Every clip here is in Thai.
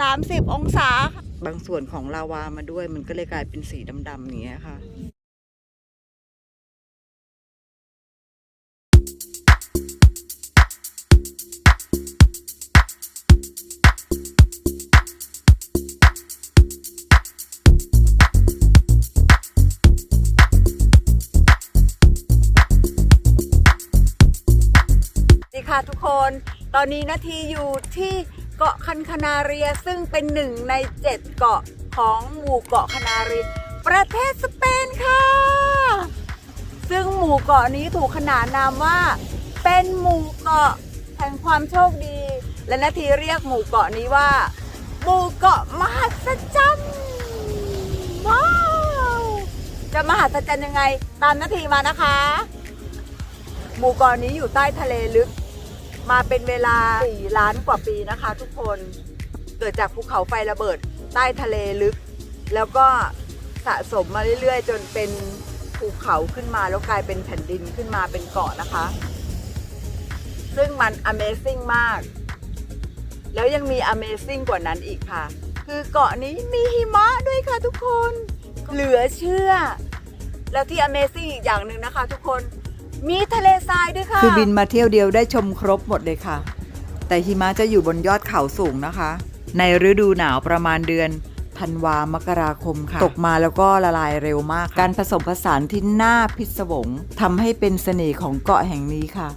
สามสิบองศา บางส่วนของลาวามาด้วย มันก็เลยกลายเป็นสีดำๆอย่างเงี้ยค่ะ ค่ะทุกคน ตอนนี้นาทีอยู่ที่เกาะคันคนาเรียซึ่งเป็นหนึ่งในเจ็ดเกาะของหมู่เกาะคนาเรียประเทศสเปนค่ะ ซึ่งหมู่เกาะนี้ถูกขนานนามว่า เป็นหมู่เกาะแห่งความโชคดี และนาทีเรียกหมู่เกาะนี้ว่า หมู่เกาะมหัศจรรย์ว้าวจะมหัศจรรย์ยังไง ตามนาทีมานะคะ หมู่เกาะนี้อยู่ใต้ทะเลลึก มาเป็นเวลา 4 ล้านกว่าปีนะคะทุกคนเกิดจากภูเขาไฟระเบิดใต้ทะเลลึก แล้วก็สะสมมาเรื่อยๆ จนเป็นภูเขาขึ้นมาแล้วกลายเป็นแผ่นดินขึ้นมาเป็นเกาะนะคะ ซึ่งมัน Amazing มาก แล้วยังมี Amazing กว่านั้นอีกค่ะ คือเกาะนี้มีหิมะด้วยค่ะทุกคน เหลือเชื่อ แล้วที่ Amazing อีกอย่างหนึ่งนะคะทุกคน มีทะเลทรายด้วยค่ะ คือบินมาเที่ยวเดียวได้ชมครบหมดเลยค่ะ แต่หิมะจะอยู่บนยอดเขาสูงนะคะ ในฤดูหนาวประมาณเดือนธันวามกราคมค่ะ ตกมาแล้วก็ละลายเร็วมาก การผสมผสานที่น่าพิศวงทำให้เป็นเสน่ห์ของเกาะแห่งนี้ค่ะ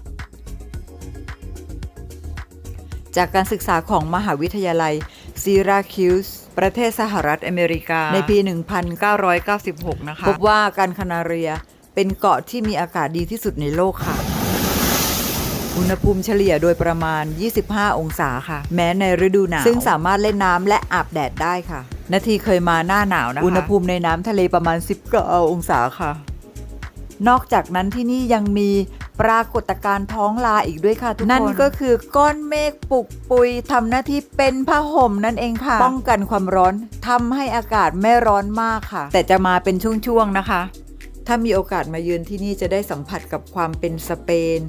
จากการศึกษาของมหาวิทยาลัยซีราคิวส์ประเทศสหรัฐอเมริกา ในปี 1996 นะคะ พบว่าการคานาเรีย เป็นเกาะที่มีอากาศดีที่สุดในโลกค่ะ อุณหภูมิเฉลี่ยโดยประมาณ 25 องศาค่ะ แม้ในฤดูหนาว ซึ่งสามารถเล่นน้ำและอาบแดดได้ค่ะ นาทีเคยมาหน้าหนาวนะคะ อุณหภูมิในน้ำทะเลประมาณ 19 องศาค่ะ นอกจากนั้นที่นี่ยังมีปรากฏการณ์ท้องลาอีกด้วยค่ะทุกคน นั่นก็คือก้อนเมฆปุกปุยทำหน้าที่เป็นผ้าห่มนั่นเองค่ะ ป้องกันความร้อนทำให้อากาศไม่ร้อนมากค่ะ แต่จะมาเป็นช่วงๆนะคะ ถ้ามีโอกาสมาเยือนที่นี่จะได้สัมผัสกับความเป็นสเปน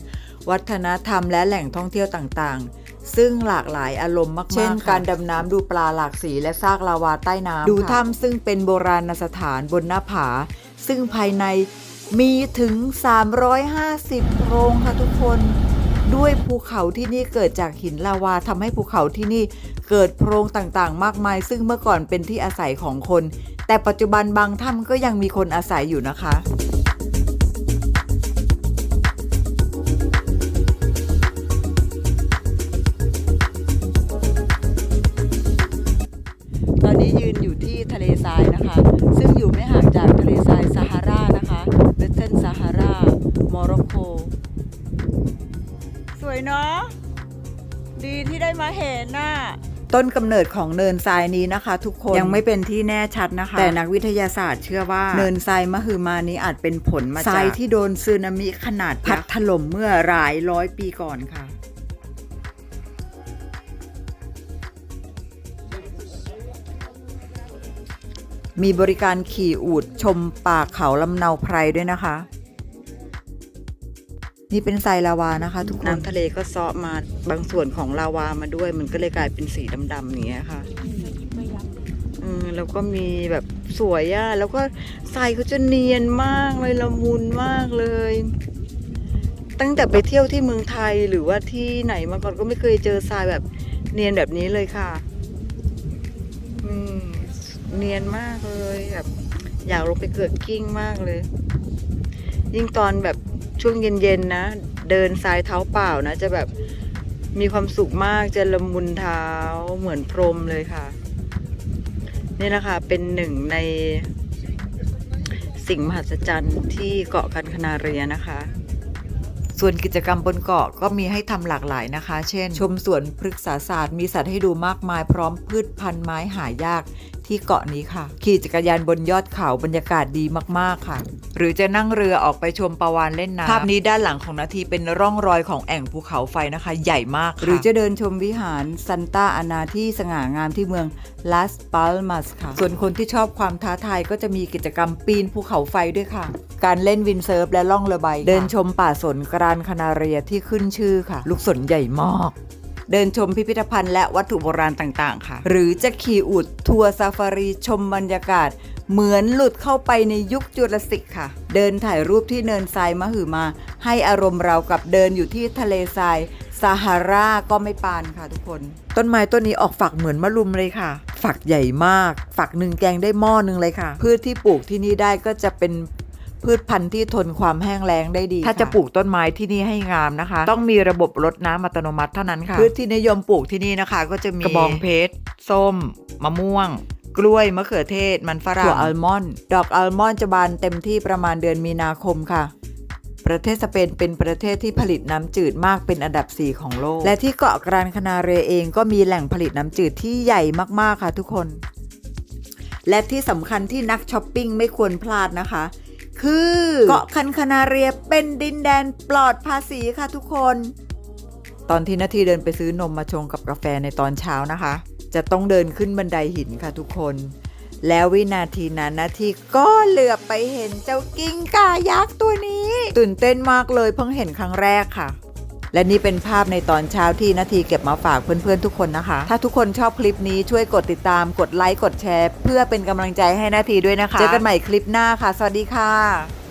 วัฒนธรรมและแหล่งท่องเที่ยวต่างๆ ซึ่งหลากหลายอารมณ์มากๆเช่น การดำน้ำดูปลาหลากสีและซากลาวาใต้น้ำดูถ้ำซึ่งเป็นโบราณสถานบนหน้าผา ซึ่งภายในมีถึง 350โพรงค่ะทุกคน ด้วยภูเขาที่นี่เกิดจากหินลาวาทำให้ภูเขาที่นี่เกิดโพรงต่างๆ มากมาย ซึ่งเมื่อก่อนเป็นที่อาศัยของคน แต่ปัจจุบันบางถ้ำก็ยังมีคนอาศัยอยู่นะคะตอนนี้ยืนอยู่ที่ทะเลทรายนะคะ วยเนาะดีที่ได้มาเห็นน่ะต้นกำเนิดของเนินทรายนี้นะคะ ทุกคนยังไม่เป็นที่แน่ชัดนะคะ แต่นักวิทยาศาสตร์เชื่อว่าเนินทรายมหึมานี้อาจเป็นผลมาจากทรายที่โดนซึนามิขนาดพัดถล่มเมื่อหลายร้อยปีก่อนค่ะ มีบริการขี่อูดชมป่าเขาลำเนาไพรด้วยนะคะ นี่เป็นทรายลาวานะคะ ทุกคนน้ำทะเลก็เซาะมาบางส่วนของลาวามาด้วย มันก็เลยกลายเป็นสีดำๆอย่างเงี้ยค่ะเออแล้วก็มีแบบสวยอะแล้วก็ทรายเขาจะเนียนมากเลยละมุนมากเลย ตั้งแต่ไปเที่ยวที่เมืองไทยหรือว่าที่ไหนมาก่อนก็ไม่เคยเจอทรายแบบเนียนแบบนี้เลยค่ะอืมเนียนมากเลยแบบอยากลงไปเกิดกิ้งมากเลย ยิ่งตอนแบบ ช่วงเย็นๆนะ เดินทรายเท้าเปล่านะ จะแบบมีความสุขมากจะละมุนเท้าเหมือนพรมเลยค่ะ นี่แหละค่ะเป็นหนึ่งในสิ่งมหัศจรรย์ที่เกาะกันคนาเรียนะคะ ส่วนกิจกรรมบนเกาะก็มีให้ทำหลากหลายนะคะ เช่น ชมสวนพฤกษาศาสตร์มีสัตว์ให้ดูมากมายพร้อมพืชพันธุ์ไม้หายาก ที่เกาะนี้ค่ะ ขี่จักรยานบนยอดเขาบรรยากาศดีมากๆค่ะ หรือจะนั่งเรือออกไปชมปะวานเล่นน้ำภาพนี้ด้านหลังของนาทีเป็นร่องรอยของแอ่งภูเขาไฟนะคะ ใหญ่มากค่ะหรือจะเดินชมวิหารซันตาอานาที่สง่างามที่เมืองลาสปาลมัสค่ะ ส่วนคนที่ชอบความท้าทายก็จะมีกิจกรรมปีนภูเขาไฟด้วยค่ะ การเล่นวินเซิร์ฟและล่องเรือใบ เดินชมป่าสนกรานคานาเรียที่ขึ้นชื่อค่ะ ลูกสนใหญ่มาก เดินชมพิพิธภัณฑ์และวัตถุโบราณต่างๆ ค่ะ หรือจะขี่อูฐทัวร์ซาฟารีชมบรรยากาศ เหมือนหลุดเข้าไปในยุคจุลศิกค่ะ เดินถ่ายรูปที่เนินทรายมหึมา ให้อารมณ์เรากับเดินอยู่ที่ทะเลทรายซาฮาราก็ไม่ปานค่ะทุกคน ต้นไม้ต้นนี้ออกฝักเหมือนมะรุมเลยค่ะ ฝักใหญ่มาก ฝักหนึ่งแกงได้หม้อหนึ่งเลยค่ะ พืชที่ปลูกที่นี่ได้ก็จะเป็น พืชพันธุ์ที่ทนความแห้งแล้งได้ดี ถ้าจะปลูกต้นไม้ที่นี่ให้งามนะคะ ต้องมีระบบรดน้ำอัตโนมัติเท่านั้นค่ะ พืชที่นิยมปลูกที่นี่นะคะ ก็จะมีกระบองเพชร ส้ม มะม่วง กล้วย มะเขือเทศ มันฝรั่งถั่วอัลมอนด์ดอกอัลมอนด์จะบานเต็มที่ประมาณเดือนมีนาคมค่ะประเทศสเปนเป็นประเทศที่ผลิตน้ำจืดมากเป็นอันดับ 4 ของโลก และที่เกาะกรานคานาเรียเองก็มีแหล่งผลิตน้ำจืดที่ใหญ่มากๆค่ะทุกคน และที่สำคัญที่นักช้อปปิ้งไม่ควรพลาดนะคะ คือเกาะคันคานาเรียเป็นดินแดนปลอดภาษีค่ะทุกคน ตอนที่นาทีเดินไปซื้อนมมาชงกับกาแฟในตอนเช้านะคะ จะต้องเดินขึ้นบันไดหินค่ะทุกคน แล้ววินาทีนั้นนาทีก็เหลือบไปเห็นเจ้ากิ้งก่ายักษ์ตัวนี้ ตื่นเต้นมากเลยเพิ่งเห็นครั้งแรกค่ะ และนี่เป็นภาพในตอนเช้าที่นาทีเก็บมาฝากเพื่อนๆทุกคนนะคะ ถ้าทุกคนชอบคลิปนี้ช่วยกดติดตามกดไลค์กดแชร์ เพื่อเป็นกำลังใจให้นาทีด้วยนะคะ เจอกันใหม่คลิปหน้าค่ะ สวัสดีค่ะ